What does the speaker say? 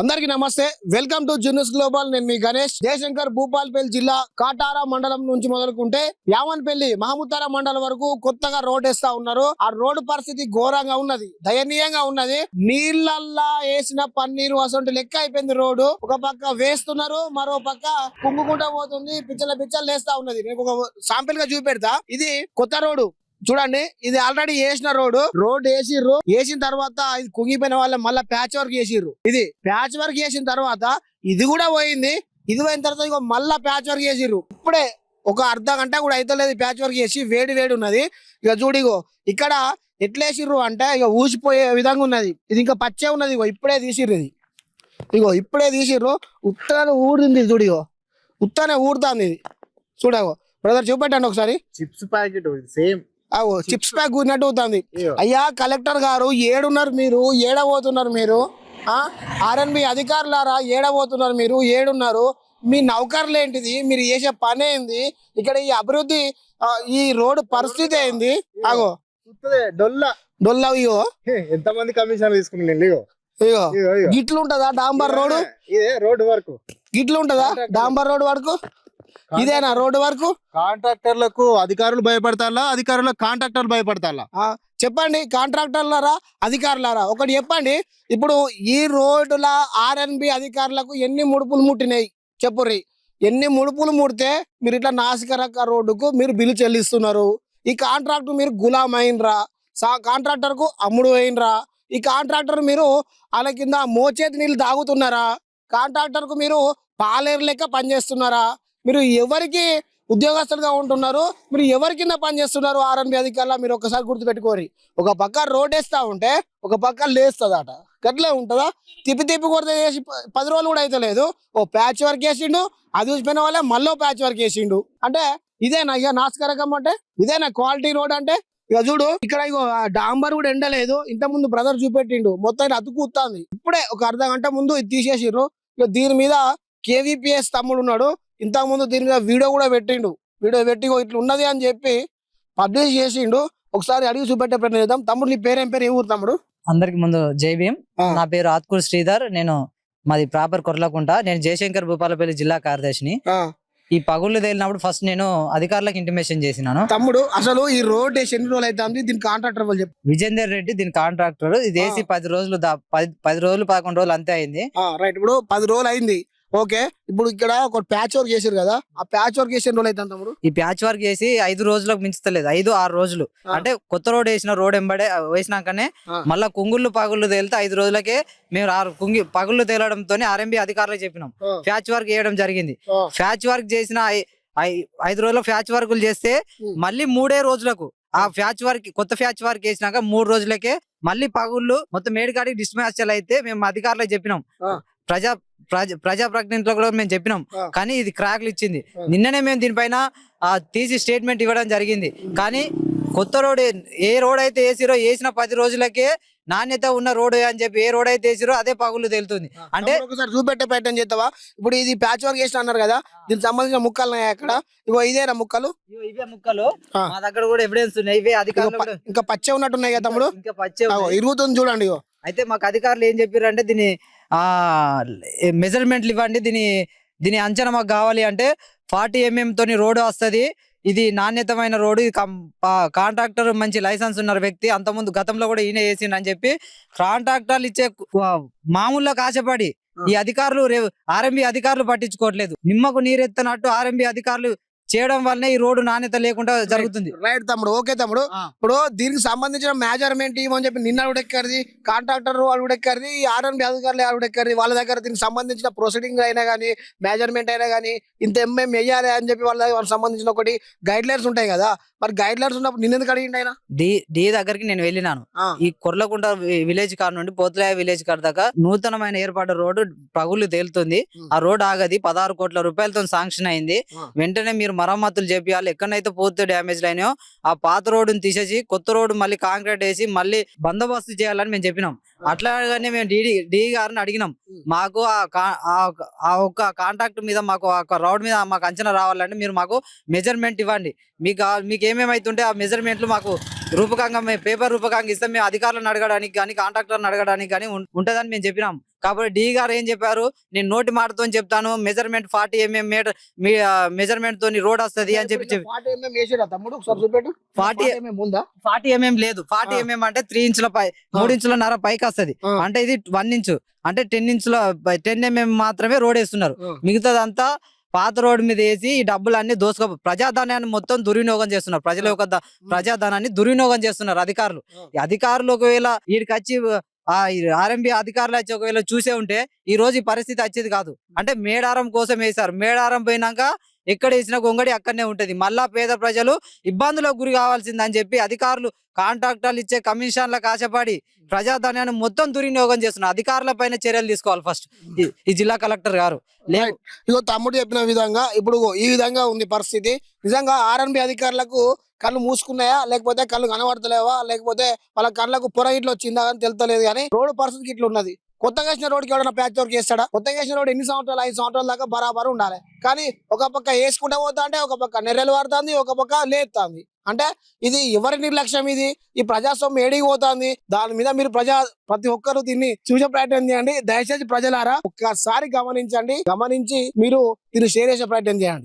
అందరికీ నమస్తే. Welcome to జున్నస్ గ్లోబల్. నేను మీ గణేష్. జయశంకర్ భూపాల్పల్లి జిల్లా కాటారా మండలం నుంచి మొదలుకుంటే యావన్పల్లి మహమూతారా మండలం వరకు కొత్తగా రోడ్ వేస్తా ఉన్నారు. ఆ రోడ్డు పరిస్థితి ఘోరంగా ఉన్నది. దయనీయంగా ఉన్నది. నీళ్ళల్లా వేసిన పన్నీరు అసలు లెక్క అయిపోయింది రోడ్డు. ఒక పక్క వేస్తున్నారు మరో పక్క కుంగుకుంటా పోతుంది పిచ్చల పిచ్చలు వేస్తా ఉన్నది. నేను ఒక సాంపిల్గా చూపెడతా. ఇది కొత్త రోడ్డు. చూడండి ఇది ఆల్రెడీ వేసిన రోడ్డు. రోడ్ వేసిర్రు. వేసిన తర్వాత ఇది కుంగిపోయిన వాళ్ళ మళ్ళీ ప్యాచ్ వర్క్ చేసిర్రు. ఇది ప్యాచ్ వర్క్ చేసిన తర్వాత ఇది కూడా పోయింది. ఇది పోయిన తర్వాత ఇంకో మళ్ళా ప్యాచ్ వర్క్ చేసిర్రు. ఇప్పుడే ఒక అర్ధ గంట కూడా అయితలేదు ప్యాచ్ వర్క్ చేసి వేడి వేడి ఉన్నది. ఇక చూడిగో ఇక్కడ ఎట్లేసిర్రు అంటే ఇక ఊసిపోయే విధంగా ఉన్నది. ఇది ఇంకా పచ్చే ఉన్నది ఇగో ఇప్పుడే తీసిర్రు ఇది. ఇగో ఇప్పుడే తీసిర్రు. ఉత్తరాన ఊరింది ఇది చూడు ఇగో. ఉత్తనే ఇది. చూడగో బ్రదర్ చూపెట్టండి ఒకసారి. Chips packet same chips pack ఊరినట్టు అవుతుంది అయ్యా కలెక్టర్ గారు ఏడున్నారు మీరు ఏడబోతున్నారు మీరు? ఆర్ఎన్బి అధికారులారా ఏడబోతున్నారు మీరు ఏడున్నారు? మీ నౌకర్లు ఏంటిది? మీరు చేసే పని ఏంది? ఇక్కడ ఈ అభివృద్ధి ఈ రోడ్డు పరిస్థితి ఏంది? అగో. డొల్ల. డొల్ల ఇగో. ఎంత మంది కమిషన్ ఇగో. ఇగో. ఇగో గిట్లు ఉంటదా డాంబర్ రోడ్డు? ఇదే రోడ్ వరకు. గిట్లు ఉంటదా డాంబర్ రోడ్ వరకు? ఇదేనా రోడ్డు వరకు? కాంట్రాక్టర్లకు అధికారులు భయపడతారా? అధికారులకు కాంట్రాక్టర్లు భయపడతారా? చెప్పండి కాంట్రాక్టర్లారా అధికారులారా? ఒకటి చెప్పండి ఇప్పుడు ఈ రోడ్డుల ఆర్ఎన్బి అధికారులకు ఎన్ని ముడుపులు ముట్టినాయి? చెప్పుర్రి. ఎన్ని ముడుపులు ముడితే మీరు ఇట్లా నాసికరక రోడ్డుకు మీరు బిల్లు చెల్లిస్తున్నారు. ఈ కాంట్రాక్ట్ మీరు గులాం అయినరా? సా కాంట్రాక్టర్కు అమ్ముడు అయినరా? ఈ కాంట్రాక్టర్ మీరు వాళ్ళ కింద మోచేతి నీళ్ళు తాగుతున్నారా? కాంట్రాక్టర్కు మీరు పాలేరు లెక్క పనిచేస్తున్నారా? మీరు ఎవరికి ఉద్యోగస్తులుగా ఉంటున్నారు మీరు ఎవరి కింద పనిచేస్తున్నారు ఆర్ఎన్బి అధికారులు మీరు ఒకసారి గుర్తుపెట్టుకోరి. ఒక పక్క రోడ్ వేస్తా ఉంటే ఒక పక్క లేస్తుందట. గట్లే ఉంటుందా? తిప్పి తిప్పి కొడితే చేసి పది రోజులు కూడా అయితే లేదు. ఓ ప్యాచ్ వర్క్ వేసిండు అది చూసిపోయిన వాళ్ళే మళ్ళీ ప్యాచ్ వర్క్ వేసిండు అంటే ఇదేనా ఇక నాస్కరకం అంటే? ఇదేనా క్వాలిటీ రోడ్ అంటే? ఇక చూడు ఇక్కడ ఇగో డాంబర్ కూడా ఎండలేదు. ఇంత ముందు బ్రదర్ చూపెట్టిండు. మొత్తం అతుకు అతుకుతుంది ఇప్పుడే ఒక అర్ధ గంట ముందు ఇది తీసేసిర్రు. ఇక దీని మీద కేవీపీఎస్ తమ్ముడు ఉన్నాడు. ఇంతకు ముందు దీని మీద వీడియో కూడా పెట్టిండు. వీడియో పెట్టి ఇట్లా ఉన్నది అని చెప్పి పబ్లిష్ చేసిండు. ఒకసారి అడిగి చూపెట్టే ప్రయత్నం చేద్దాం. తమ్ముడు నీ పేరేం పేరు? ఏ ఊరు తమ్ముడు? అందరికి ముందు జై భీమ్. నా పేరు ఆత్కూర్ శ్రీధర్. నేను మాది ప్రాపర్ కొర్లకుంట. నేను జయశంకర్ భూపాలపల్లి జిల్లా కార్యదర్శిని. ఈ పగుళ్ళు తేలినప్పుడు ఫస్ట్ నేను అధికారులకు ఇంటిమేషన్ చేసినాను. తమ్ముడు అసలు ఈ రోడ్ ఎన్ని రోజులు అవుతుంది? దీని కాంట్రాక్టర్ చెప్పు. విజేందర్ రెడ్డి దీని కాంట్రాక్టర్ ఇది వేసి పది రోజులు పది పది రోజులు పదకొండు రోజులు అంతే అయింది. రైట్ ఇప్పుడు పది రోజులు అయింది. ఓకే ఇప్పుడు ఇక్కడ ఒక ప్యాచ్ వర్క్ చేసారు కదా ఆ ప్యాచ్ వర్క్ చేసి ఎన్ని రోజులు అవుతుంది తమ్ముడు ఈ ప్యాచ్ వర్క్ చేసి ఐదు రోజులకు మించుతలేదు ఐదు ఆరు రోజులు. అంటే కొత్త రోడ్ వేసిన రోడ్ ఎంబడే వేసినాకనే. మళ్ళా కుంగుళ్ళు పగుళ్ళు తేలితే ఐదు రోజులకే మేము ఆరు కుంగి పగుళ్ళు తేలడంతో ఆర్ఎంబి అధికారులకు చెప్పినాం ప్యాచ్ వర్క్ చేయడం జరిగింది ప్యాచ్ వర్క్ చేసిన ఐదు రోజుల ప్యాచ్ వర్కులు చేస్తే. మళ్ళీ మూడే రోజులకు ఆ ప్యాచ్ వర్క్ కొత్త ప్యాచ్ వర్క్ వేసినాక మూడు రోజులకే మళ్ళీ పగుళ్ళు మొత్తం మేడికాడికి డిస్మాచల్ అయితే మేము అధికారులకు చెప్పినాం. ప్రజా ప్రజ ప్రజా ప్రతినిధులకు కూడా మేము చెప్పినాం. కానీ ఇది క్రాక్లు ఇచ్చింది. నిన్ననే మేము దీనిపైన తీసి స్టేట్మెంట్ ఇవ్వడం జరిగింది. కానీ కొత్త రోడ్ ఏ రోడ్ అయితే వేసిరో వేసిన పది రోజులకే నాణ్యత ఉన్న రోడ్ అని చెప్పి ఏ రోడ్ అయితే వేసిరో అదే పగుళ్ళు తేలుతుంది. అంటే ఒకసారి చూపెట్టే ప్రయత్నం చేస్తావా? ఇప్పుడు ఇది ప్యాచ్ వర్క్ చేసిన అన్నారు కదా దీనికి సంబంధించిన ముక్కలు ఉన్నాయి అక్కడ? ఇగో ఇదేనా ముక్కలు. ఇవే ముక్కలు. మా దగ్గర కూడా ఎవిడెన్స్ ఉన్నాయి. ఇవే అధికారులు ఇంకా పచ్చే ఉన్నట్టున్నాయి కదా తమ్ముడు? ఇంకా పచ్చే. ఇరుగుతుంది చూడండి అయితే మాకు అధికారులు ఏం చెప్పారు అంటే దీని ఆ మెజర్మెంట్లు ఇవ్వండి. దీని దీని అంచనా మాకు కావాలి అంటే ఫార్టీ ఎంఎం తోని రోడ్డు వస్తది. ఇది నాణ్యతమైన రోడ్డు ఇది కాంట్రాక్టర్ మంచి లైసెన్స్ ఉన్న వ్యక్తి. అంతకుముందు గతంలో కూడా ఈయన వేసిండు అని చెప్పి కాంట్రాక్టర్లు ఇచ్చే ఆ, మామూలుగా ఆశపడి ఈ అధికారులు ఆర్ఎంబి అధికారులు పట్టించుకోవట్లేదు. నిమ్మకు నీరెత్తనట్టు ఆర్ఎంబి అధికారులు చేయడం వల్లనే ఈ రోడ్డు నాణ్యత లేకుండా జరుగుతుంది. రైట్ తమ్ముడు. ఓకే తమ్ముడు. ఇప్పుడు దీనికి సంబంధించిన మెజర్మెంట్ ఇవ్వని చెప్పి నిన్న ఉడెక్కరిది కాంట్రాక్టర్ వాళ్ళు ఉడెక్కరిది ఆర్ఎన్బి అధికారులు ఉడెక్కరిది వాళ్ళ దగ్గర దీనికి సంబంధించిన ప్రొసీడింగ్ అయినా కానీ మెజర్మెంట్ అయినా కానీ ఇంత ఎంఎం వెయ్యాలి అని చెప్పి వాళ్ళ వాళ్ళకి సంబంధించిన ఒకటి గైడ్ లైన్స్ ఉంటాయి కదా. మరి గైడ్ లైన్స్ ఉన్నప్పుడు నిన్న ఎందుకు అడిగిండి ఆయన? డి డి దగ్గరికి నేను వెళ్ళినాను. ఈ కొర్లకుంట విలేజ్ కార్ నుండి పోతులాయ విలేజ్ కార్ దాకా నూతనమైన ఏర్పాటు రోడ్డు పగులు తేలుతుంది. ఆ రోడ్ ఆగది పదహారు కోట్ల రూపాయలతో శాంక్షన్ అయింది. వెంటనే మీరు మరమ్మతులు చేపియాలి. ఎక్కడైతే పోతే డ్యామేజ్ అయినాయో ఆ పాత రోడ్డుని తీసేసి కొత్త రోడ్డు మళ్ళీ కాంక్రీట్ వేసి మళ్ళీ బందోబస్తు చేయాలని మేము చెప్పినాం. అట్లాగనే మేము డిడి డి గారిని అడిగినాం. మాకు ఆ కా- ఆ- ఆ ఒక్క కాంట్రాక్ట్ మీద మాకు ఆ రోడ్ మీద మాకు అంచనా రావాలంటే మీరు మాకు మెజర్మెంట్ ఇవ్వండి. మీకు మీకు ఏమేమి అవుతుంటే ఆ మెజర్మెంట్లు మాకు రూపకంగా మేము పేపర్ రూపకంగా ఇస్తాం. మేము అధికారులను అడగడానికి కానీ కాంట్రాక్టర్ని అడగడానికి కానీ ఉంటదని మేము చెప్పినాం. కాబట్టి డి గారు ఏం చెప్పారు? నేను నోటి మాటతో చెప్తాను. మెజర్మెంట్ ఫార్టీ ఎంఎం మీటర్ మీ మెజర్మెంట్ తోని రోడ్ వస్తది అని చెప్పి ఫార్టీ ఎంఎం వేసిరా తమ్ముడు? ఒకసారి చూపెట్టు. 40 ఎంఎం ఉందా? ఫార్టీ ఎంఎం లేదు. ఫార్టీ. ఎంఎం అంటే త్రీ ఇంచుల పై మూడు ఇంచుల నర పైకి వస్తది. అంటే ఇది వన్ ఇంచు. అంటే టెన్ ఇంచుల టెన్ ఎంఎం మాత్రమే రోడ్ వేస్తున్నారు. మిగతాదంతా పాత రోడ్ మీద వేసి ఈ డబ్బులు అన్ని దోసుకో ప్రజాధనాన్ని మొత్తం దుర్వినియోగం చేస్తున్నారు. ప్రజల యొక్క ప్రజాధనాన్ని దుర్వినియోగం చేస్తున్నారు అధికారులు. అధికారులు ఒకవేళ వీడికి వచ్చి ఆ ఆర్ఎంబి అధికారులు వచ్చి ఒకవేళ చూసే ఉంటే ఈ రోజు ఈ పరిస్థితి వచ్చేది కాదు. అంటే మేడారం కోసం వేశారు. మేడారం పోయినాక ఎక్కడ వేసిన గొంగడి అక్కడనే ఉంటది. మళ్ళా పేద ప్రజలు ఇబ్బందులకు గురి కావాల్సిందని చెప్పి అధికారులు కాంట్రాక్టర్లు ఇచ్చే కమిషన్లకు ఆశపడి ప్రజాధనాన్ని మొత్తం దుర్వినియోగం చేస్తున్నారు. అధికారుల పైన చర్యలు తీసుకోవాలి ఫస్ట్ ఈ జిల్లా కలెక్టర్ గారు. లే ఇగో తమ్ముడు చెప్పిన విధంగా ఇప్పుడు ఈ విధంగా ఉంది పరిస్థితి. నిజంగా ఆర్ఎన్బి అధికారులకు కళ్ళు మూసుకున్నాయా? లేకపోతే కళ్ళు కనబడతలేవా? లేకపోతే వాళ్ళ కళ్ళకు పొర ఇట్లా వచ్చిందా అని తెలుతలేదు కానీ రోడ్డు పరిస్థితి ఇట్లా ఉన్నది కొత్తగా వేసిన రోడ్కి ఎవరైనా ప్యాచ్ వర్క్ చేస్తాడా? కొత్తగా వేసిన రోడ్ ఎన్ని సంవత్సరాలు ఐదు సంవత్సరాల దాకా బరాబర్ ఉండాలి. కానీ ఒక పక్క వేసుకుంటా పోతా అంటే ఒక పక్క నెర్రెలు పడుతుంది ఒక పక్క లేస్తుంది అంటే ఇది ఎవరి నిర్లక్ష్యం ఇది? ఈ ప్రజాస్వామ్యం ఏడికి పోతుంది? దాని మీద మీరు ప్రజా ప్రతి ఒక్కరు దీన్ని చూసే ప్రయత్నం చేయండి. దయచేసి ప్రజలారా ఒక్కసారి గమనించండి. గమనించి మీరు దీన్ని షేర్ చేసే ప్రయత్నం చేయండి.